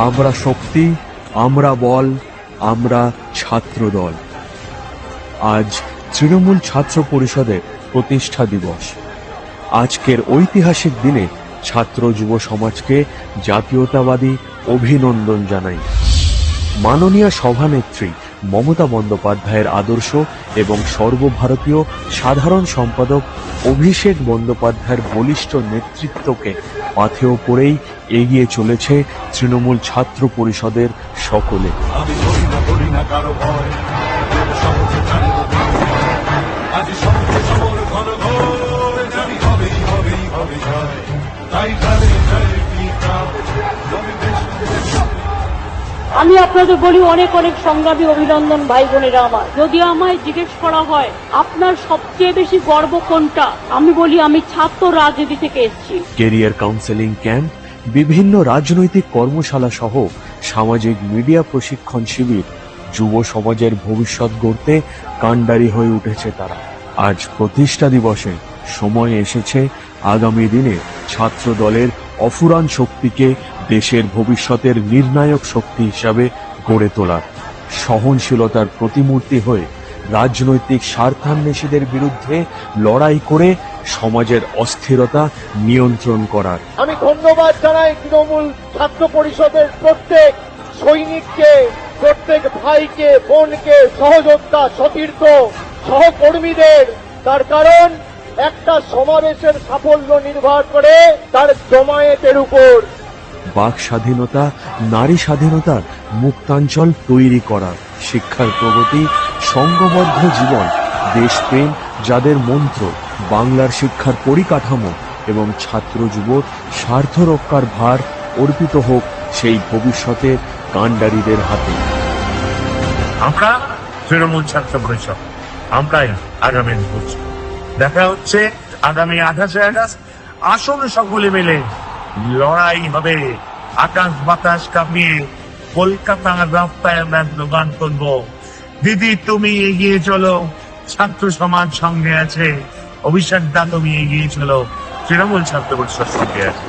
আমরা শক্তি, আমরা বল, আমরা ছাত্র দল আজ তৃণমূল ছাত্র পরিষদের প্রতিষ্ঠা দিবস। আজকের ঐতিহাসিক দিনে ছাত্র যুব সমাজকে জাতীয়তাবাদী অভিনন্দন জানাই। মাননীয় সভানেত্রী মমতা বন্দ্যোপাধ্যায়ের আদর্শ এবং সর্বভারতীয় সাধারণ সম্পাদক অভিষেক বন্দ্যোপাধ্যায়ের বলিষ্ঠ নেতৃত্বকে পাথেয় করেই এগিয়ে চলেছে তৃণমূল ছাত্র পরিষদের সকলে। আমি আপনাদের বলি অনেক অনেক সংগ্রামী অভিনন্দন ভাই বোনেরা আমার। যদি আমায় জিজ্ঞেস করা হয় আপনার সবচেয়ে বেশি গর্ব কোনটা? আমি বলি আমি ছাত্র রাজনীতি থেকে এসেছি। কেরিয়ার কাউন্সেলিং ক্যাম্প বিভিন্ন রাজনৈতিক কর্মশালা সহ সামাজিক মিডিয়া প্রশিক্ষণ শিবির যুব সমাজের ভবিষ্যৎ গড়তে কাণ্ডারি হয়ে উঠেছে তারা। আজ প্রতিষ্ঠা দিবসে সময় এসেছে আগামী দিনে ছাত্র দলের অফুরান শক্তিকে দেশের ভবিষ্যতের নির্ণায়ক শক্তি হিসাবে গড়ে তোলার। সহনশীলতার প্রতিমূর্তি হয়ে রাজনৈতিক স্বার্থান্বেষীদের বিরুদ্ধে লড়াই করে সমাজের অস্থিরতা নিয়ন্ত্রণ করার। আমি ধন্যবাদ জানাই তৃণমূল ছাত্র পরিষদের প্রত্যেক সৈনিককে প্রত্যেক ভাইকে বোনকে সহযোদ্ধা সতীর্থ সহকর্মীদের। তার কারণ একটা সমাবেশের সাফল্য নির্ভর করে তার জমায়েতের উপর। বাক স্বাধীনতা নারী স্বাধীনতার মুক্তাঞ্চল তৈরি করা শিক্ষার প্রগতি সঙ্গবদ্ধ জীবন দেশপ্রেম যাদের মন্ত্র বাংলার শিক্ষার পরিকাঠামো এবং ছাত্র যুবক স্বার্থ রক্ষার ভার অর্পিত হোক সেই ভবিষ্যতের কাণ্ডারীদের হাতে। আমরা তৃণমূল ছাত্র পরিষদ, আমরাই আগামী দেখা হচ্ছে আগামী আঠাশে আগস্ট। আসন সকলে মিলে লড়াই হবে। আকাশ বাতাস কাঁপিয়ে কলকাতার রাস্তায় আমরা স্লোগান করব, দিদি, তুমি এগিয়ে চলো। ছাত্র সমাজ সঙ্গে আছে। অভিষেক দা তুমি এগিয়ে চলো তৃণমূল ছাত্র পরিষদ আছে